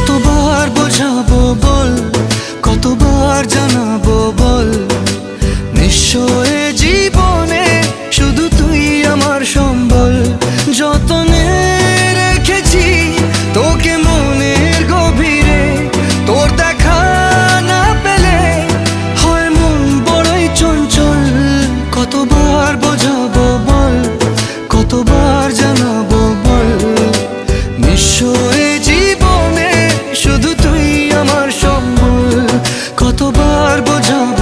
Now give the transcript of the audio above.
কতবার বোঝাবো বল? কতবার জানাব বল? নিশ্চয় জীবনে শুধু তুই আমার সম্বল। যতনে রেখেছি তোকে মনের গভীরে, তোর দেখা না পেলে হয় মন বড়ই চঞ্চল। কতবার বোঝাবো বল? কতবার জানা কতবার বোঝাবো